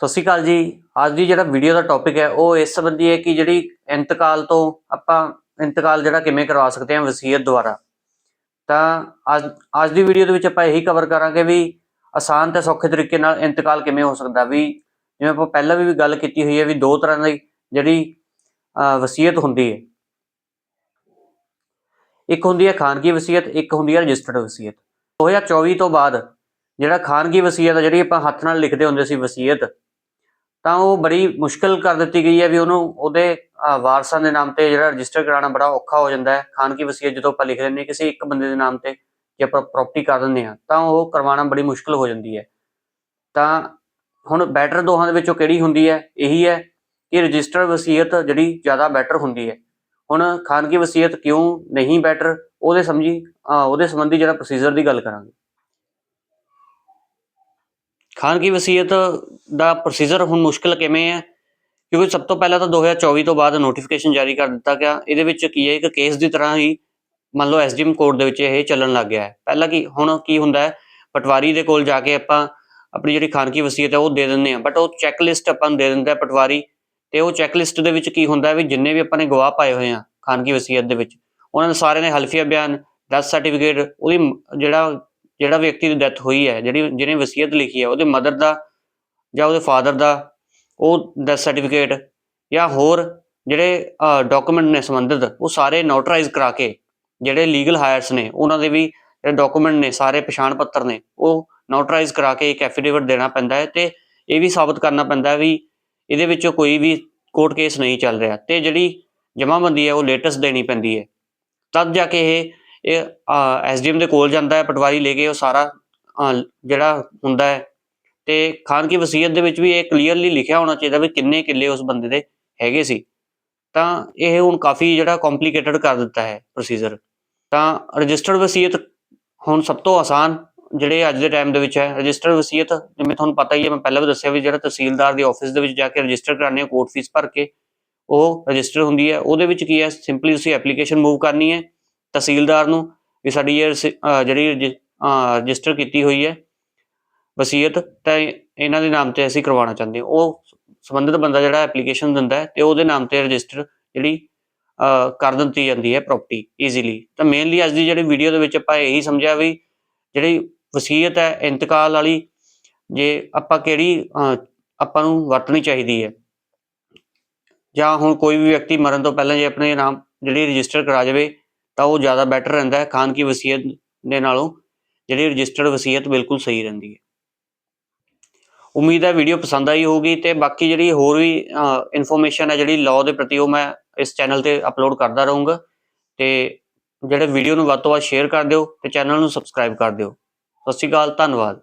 ਸਤਿ ਸ਼੍ਰੀ ਅਕਾਲ ਜੀ। ਅੱਜ ਦੀ ਜਿਹੜਾ ਵੀਡੀਓ ਦਾ ਟੌਪਿਕ ਹੈ, ਉਹ ਇਸ ਸੰਬੰਧੀ ਹੈ ਕਿ ਜਿਹੜੀ ਇੰਤਕਾਲ ਤੋਂ ਆਪਾਂ ਇੰਤਕਾਲ ਜਿਹੜਾ ਕਿਵੇਂ ਕਰਵਾ ਸਕਦੇ ਹਾਂ ਵਸੀਅਤ ਦੁਆਰਾ। ਤਾਂ ਅੱਜ ਅੱਜ ਦੀ ਵੀਡੀਓ ਦੇ ਵਿੱਚ ਆਪਾਂ ਇਹੀ ਕਵਰ ਕਰਾਂਗੇ ਵੀ ਆਸਾਨ ਤੇ ਸੌਖੇ ਤਰੀਕੇ ਨਾਲ ਇੰਤਕਾਲ ਕਿਵੇਂ ਹੋ ਸਕਦਾ। ਵੀ ਜਿਵੇਂ ਆਪਾਂ ਪਹਿਲਾਂ ਵੀ ਗੱਲ ਕੀਤੀ ਹੋਈ ਹੈ ਵੀ ਦੋ ਤਰ੍ਹਾਂ ਦੀ ਜਿਹੜੀ ਵਸੀਅਤ ਹੁੰਦੀ ਹੈ। ਇੱਕ ਹੁੰਦੀ ਹੈ ਖਾਨਗੀ ਵਸੀਅਤ, ਇੱਕ ਹੁੰਦੀ ਹੈ ਰਜਿਸਟਰਡ ਵਸੀਅਤ। 2024 ਤੋਂ ਬਾਅਦ ਜਿਹੜਾ ਖਾਨਗੀ ਵਸੀਅਤ ਆ, ਜਿਹੜੀ ਆਪਾਂ ਹੱਥ ਨਾਲ ਲਿਖਦੇ ਹੁੰਦੇ ਸੀ ਵਸੀਅਤ ਤਾਂ ਉਹ ਬੜੀ ਮੁਸ਼ਕਲ ਕਰ ਦਿੱਤੀ ਗਈ ਹੈ ਵੀ ਉਹਨੂੰ ਉਹਦੇ ਵਾਰਸਾਂ ਦੇ ਨਾਮ ਤੇ ਜਿਹੜਾ ਰਜਿਸਟਰ ਕਰਾਉਣਾ ਬੜਾ ਔਖਾ ਹੋ ਜਾਂਦਾ ਹੈ। ਖਾਨਕੀ ਵਸੀਅਤ ਜਦੋਂ ਆਪਾਂ ਲਿਖ ਲੈਂਦੇ ਹਾਂ ਕਿਸੇ ਇੱਕ ਬੰਦੇ ਦੇ ਨਾਮ ਤੇ ਜੇ ਆਪਾਂ ਪ੍ਰਾਪਰਟੀ ਕਰ ਦਿੰਦੇ ਹਾਂ, ਤਾਂ ਉਹ ਕਰਵਾਉਣਾ ਬੜੀ ਮੁਸ਼ਕਲ ਹੋ ਜਾਂਦੀ ਹੈ। ਤਾਂ ਹੁਣ ਬੈਟਰ ਦੋਹਾਂ ਦੇ ਵਿੱਚੋਂ ਕਿਹੜੀ ਹੁੰਦੀ ਹੈ? ਇਹੀ ਹੈ ਕਿ ਰਜਿਸਟਰ ਵਸੀਅਤ ਜਿਹੜੀ ਜ਼ਿਆਦਾ ਬੈਟਰ ਹੁੰਦੀ ਹੈ। ਹੁਣ ਖਾਨਗੀ ਵਸੀਅਤ ਕਿਉਂ ਨਹੀਂ ਬੈਟਰ ਉਹਦੇ ਸਮਝੀ ਉਹਦੇ ਸੰਬੰਧੀ ਜਿਹੜਾ ਪ੍ਰੋਸੀਜਰ ਦੀ ਗੱਲ ਕਰਾਂਗੇ। ਖਾਨਗੀ ਵਸੀਅਤ ਦਾ ਪ੍ਰੋਸੀਜਰ ਹੁਣ ਮੁਸ਼ਕਲ ਕਿਵੇਂ ਹੈ? ਕਿਉਂਕਿ ਸਭ ਤੋਂ ਪਹਿਲਾਂ ਤਾਂ 2024 ਤੋਂ ਬਾਅਦ ਨੋਟੀਫਿਕੇਸ਼ਨ ਜਾਰੀ ਕਰ ਦਿੱਤਾ ਗਿਆ। ਇਹਦੇ ਵਿੱਚ ਕੀ ਹੈ? ਇੱਕ ਕੇਸ ਦੀ ਤਰ੍ਹਾਂ ਹੀ ਮੰਨ ਲਓ ਐਸਡੀਐਮ ਕੋਰਟ ਦੇ ਵਿੱਚ ਇਹ ਚੱਲਣ ਲੱਗ ਗਿਆ ਹੈ। ਪਹਿਲਾਂ ਕੀ, ਹੁਣ ਕੀ ਹੁੰਦਾ ਹੈ? ਪਟਵਾਰੀ ਦੇ ਕੋਲ ਜਾ ਕੇ ਆਪਾਂ ਆਪਣੀ ਜਿਹੜੀ ਖਾਨਗੀ ਵਸੀਅਤ ਹੈ ਉਹ ਦੇ ਦਿੰਦੇ ਆ ਬਟ ਉਹ ਚੈੱਕ ਲਿਸਟ ਆਪਾਂ ਨੂੰ ਦੇ ਦਿੰਦਾ ਹੈ ਪਟਵਾਰੀ। ਤੇ ਉਹ ਚੈੱਕ ਲਿਸਟ ਦੇ ਵਿੱਚ ਕੀ ਹੁੰਦਾ ਹੈ ਵੀ ਜਿੰਨੇ ਵੀ ਆਪਾਂ ਨੇ ਗਵਾਹ ਪਾਏ ਹੋਏ ਆ ਖਾਨਗੀ ਵਸੀਅਤ ਦੇ ਵਿੱਚ, ਉਹਨਾਂ ਨੇ ਸਾਰਿਆਂ ਨੇ ਹਲਫੀਆ ਬਿਆਨ ਡੈਥ ਸਰਟੀਫਿਕੇਟ ਉਹਦੀ ਜਿਹੜਾ ਜਿਹੜਾ ਵਿਅਕਤੀ ਦੀ ਡੈਥ ਹੋਈ ਹੈ, ਜਿਹੜੀ ਜਿਹਨੇ ਵਸੀਅਤ ਲਿਖੀ ਹੈ, ਉਹਦੇ ਮਦਰ ਦਾ ਜਾਂ ਉਹਦੇ ਫਾਦਰ ਦਾ ਉਹ ਡੈਥ ਸਰਟੀਫਿਕੇਟ ਜਾਂ ਹੋਰ ਜਿਹੜੇ ਡਾਕੂਮੈਂਟ ਨੇ ਸੰਬੰਧਿਤ, ਉਹ ਸਾਰੇ ਨੋਟਰਾਈਜ਼ ਕਰਾ ਕੇ ਜਿਹੜੇ ਲੀਗਲ ਹਾਇਰਸ ਨੇ, ਉਹਨਾਂ ਦੇ ਵੀ ਡਾਕੂਮੈਂਟ ਨੇ, ਸਾਰੇ ਪਛਾਣ ਪੱਤਰ ਨੇ, ਉਹ ਨੋਟਰਾਈਜ਼ ਕਰਾ ਕੇ ਇੱਕ ਐਫੀਡੇਵਿਟ ਦੇਣਾ ਪੈਂਦਾ ਹੈ ਤੇ ਇਹ ਵੀ ਸਾਬਤ ਕਰਨਾ ਪੈਂਦਾ ਹੈ ਵੀ ਇਹਦੇ ਵਿੱਚੋਂ ਕੋਈ ਵੀ ਕੋਰਟ ਕੇਸ ਨਹੀਂ ਚੱਲ ਰਿਹਾ ਤੇ ਜਿਹੜੀ ਜਮ੍ਹਾਂਬੰਦੀ ਹੈ, ਉਹ ਲੇਟੈਸਟ ਦੇਣੀ ਪੈਂਦੀ ਹੈ। ਤਦ ਜਾ ਕੇ ਇਹ ਇਹ ਐਸਡੀਐਮ ਦੇ ਕੋਲ ਜਾਂਦਾ ਹੈ, ਪਟਵਾਰੀ ਲੈ ਕੇ ਉਹ ਸਾਰਾ ਜਿਹੜਾ ਹੁੰਦਾ ਹੈ। ਤੇ ਖਾਨ ਕੀ ਵਸੀਅਤ ਦੇ ਵਿੱਚ ਵੀ ਇਹ ਕਲੀਅਰਲੀ ਲਿਖਿਆ ਹੋਣਾ ਚਾਹੀਦਾ ਵੀ ਕਿੰਨੇ ਕਿੱਲੇ ਉਸ ਬੰਦੇ ਦੇ ਹੈਗੇ ਸੀ। ਤਾਂ ਇਹ ਹੁਣ ਕਾਫੀ ਜਿਹੜਾ ਕੰਪਲਿਕੇਟਡ ਕਰ ਦਿੱਤਾ ਹੈ ਪ੍ਰੋਸੀਜਰ ਤਾਂ ਰਜਿਸਟਰਡ ਵਸੀਅਤ ਹੁਣ ਸਭ ਤੋਂ ਆਸਾਨ ਜਿਹੜੇ ਅੱਜ ਦੇ ਟਾਈਮ ਦੇ ਵਿੱਚ ਹੈ। ਰਜਿਸਟਰਡ ਵਸੀਅਤ, ਜਿਵੇਂ ਤੁਹਾਨੂੰ ਪਤਾ ਹੀ ਹੈ, ਮੈਂ ਪਹਿਲਾਂ ਵੀ ਦੱਸਿਆ ਵੀ ਜਿਹੜਾ ਤਹਿਸੀਲਦਾਰ ਦੀ ਆਫਿਸ ਦੇ ਵਿੱਚ ਜਾ ਕੇ ਰਜਿਸਟਰ ਕਰਾਣੇ ਆ ਕੋਰਟ ਫੀਸ ਭਰ ਕੇ, ਉਹ ਰਜਿਸਟਰ ਹੁੰਦੀ ਹੈ। ਉਹਦੇ ਵਿੱਚ ਕੀ ਹੈ ਸਿੰਪਲੀ ਤੁਸੀਂ ਐਪਲੀਕੇਸ਼ਨ ਮੂਵ ਕਰਨੀ ਹੈ। ਤਹਿਸੀਲਦਾਰ ਨੂੰ ਵੀ ਸਾਡੀ ਇਹ ਰਸੀ- ਅਹ ਜਿਹੜੀ ਰਜਿਸਟਰ ਕੀਤੀ ਹੋਈ ਹੈ ਵਸੀਅਤ ਤਾਂ ਇਹਨਾਂ ਦੇ ਨਾਮ ਤੇ ਅਸੀਂ ਕਰਵਾਉਣਾ ਚਾਹੁੰਦੇ ਹਾਂ। ਉਹ ਸੰਬੰਧਿਤ ਬੰਦਾ ਜਿਹੜਾ ਐਪਲੀਕੇਸ਼ਨ ਦਿੰਦਾ ਹੈ ਤੇ ਉਹਦੇ ਨਾਮ ਤੇ ਰਜਿਸਟਰ ਜਿਹੜੀ ਅਹ, ਕਰ ਦਿੱਤੀ ਜਾਂਦੀ ਹੈ ਪ੍ਰਾਪਰਟੀ ਈਜ਼ੀਲੀ ਤਾਂ ਮੇਨਲੀ ਅੱਜ ਦੀ ਜਿਹੜੀ ਵੀਡੀਓ ਦੇ ਵਿੱਚ ਆਪਾਂ ਇਹੀ ਸਮਝਿਆ ਵੀ ਜਿਹੜੀ ਵਸੀਅਤ ਹੈ ਇੰਤਕਾਲ ਵਾਲੀ ਜੇ ਆਪਾਂ ਕਿਹੜੀ ਅਹ, ਆਪਾਂ ਨੂੰ ਵਰਤਣੀ ਚਾਹੀਦੀ ਹੈ। ਜਾਂ ਹੁਣ ਕੋਈ ਵੀ ਵਿਅਕਤੀ ਮਰਨ ਤੋਂ ਪਹਿਲਾਂ ਜੇ ਆਪਣੇ ਨਾਮ ਜਿਹੜੀ ਰਜਿਸਟਰ ਕਰਾ ਜਾਵੇ ਤਾਂ ਉਹ ਜ਼ਿਆਦਾ ਬੈਟਰ ਰਹਿੰਦਾ ਹੈ ਖਾਨ ਕੀ ਵਸੀਅਤ ਦੇ ਨਾਲੋਂ, ਜਿਹੜੀ ਰਜਿਸਟਰਡ ਵਸੀਅਤ ਬਿਲਕੁਲ ਸਹੀ ਰਹਿੰਦੀ ਹੈ। ਉਮੀਦ ਹੈ ਵੀਡੀਓ ਪਸੰਦ ਆਈ ਹੋਊਗੀ ਤੇ ਬਾਕੀ ਜਿਹੜੀ ਹੋਰ ਵੀ ਇਨਫੋਰਮੇਸ਼ਨ ਹੈ ਜਿਹੜੀ ਲਾਅ ਦੇ ਪ੍ਰਤੀ ਉਹ ਮੈਂ ਇਸ ਚੈਨਲ ਤੇ ਅਪਲੋਡ ਕਰਦਾ ਰਹੂੰਗਾ। ਤੇ ਜਿਹੜੇ ਵੀਡੀਓ ਨੂੰ ਵੱਧ ਤੋਂ ਵੱਧ ਸ਼ੇਅਰ ਕਰ ਦਿਓ ਤੇ ਚੈਨਲ ਨੂੰ ਸਬਸਕ੍ਰਾਈਬ ਕਰ ਦਿਓ। ਸਤਿ ਸ਼੍ਰੀ ਅਕਾਲ, ਧੰਨਵਾਦ।